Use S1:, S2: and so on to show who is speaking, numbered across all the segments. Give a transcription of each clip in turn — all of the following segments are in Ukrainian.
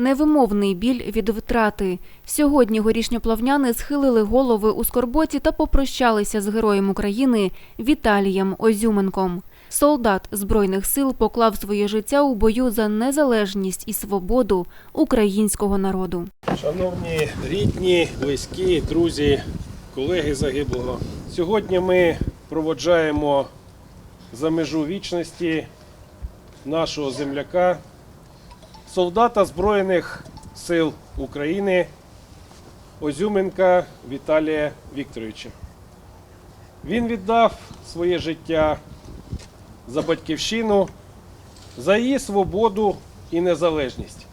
S1: Невимовний біль від втрати. Сьогодні горішньоплавняни схилили голови у скорботі та попрощалися з героєм України Віталієм Озюменком. Солдат Збройних сил поклав своє життя у бою за незалежність і свободу українського народу.
S2: Шановні рідні, близькі, друзі, колеги загиблого. Сьогодні ми проводжаємо за межу вічності нашого земляка, солдата Збройних сил України Озюменка Віталія Вікторовича. Він віддав своє життя за батьківщину, за її свободу і незалежність.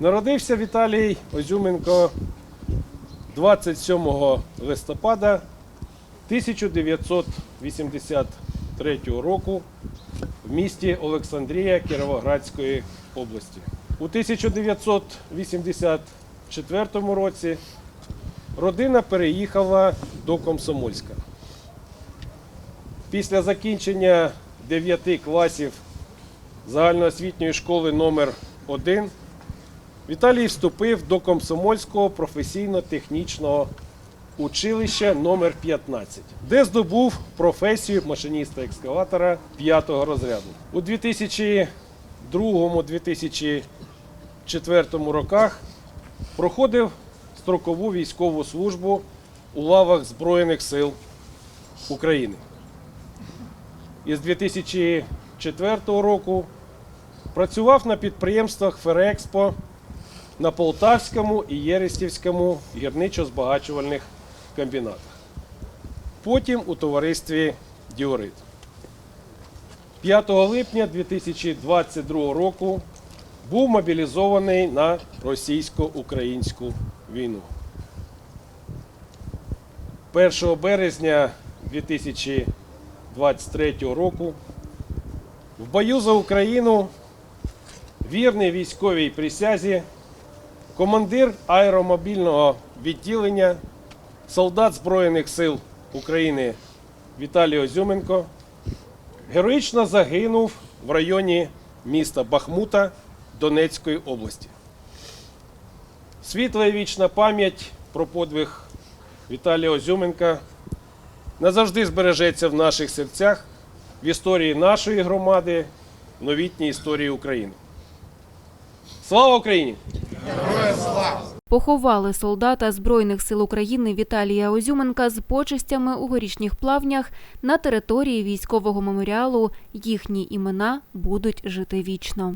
S2: Народився Віталій Озюменко 27 листопада 1983 року в місті Олександрія Кіровоградської області. У 1984 році родина переїхала до Комсомольська. Після закінчення 9 класів загальноосвітньої школи номер 1 Віталій вступив до Комсомольського професійно-технічного училища номер 15 де здобув професію машиніста екскаватора 5 розряду. У 2002-2004 роках проходив строкову військову службу у лавах Збройних сил України. Із 2004 року працював на підприємствах Ферекспо на Полтавському і Єрестівському гірничо-збагачувальних комбінатах. Потім у товаристві Діорит. 5 липня 2022 року був мобілізований на російсько-українську війну. 1 березня 2023 року в бою за Україну вірний військовій присязі командир аеромобільного відділення, солдат Збройних сил України Віталій Озюменко героїчно загинув в районі міста Бахмута Донецької області. Світла і вічна пам'ять про подвиг Віталія Озюменка назавжди збережеться в наших серцях, в історії нашої громади, в новітній історії України. Слава Україні!
S1: Поховали солдата Збройних сил України Віталія Озюменка з почестями у горішніх плавнях на території військового меморіалу. Їхні імена будуть жити вічно.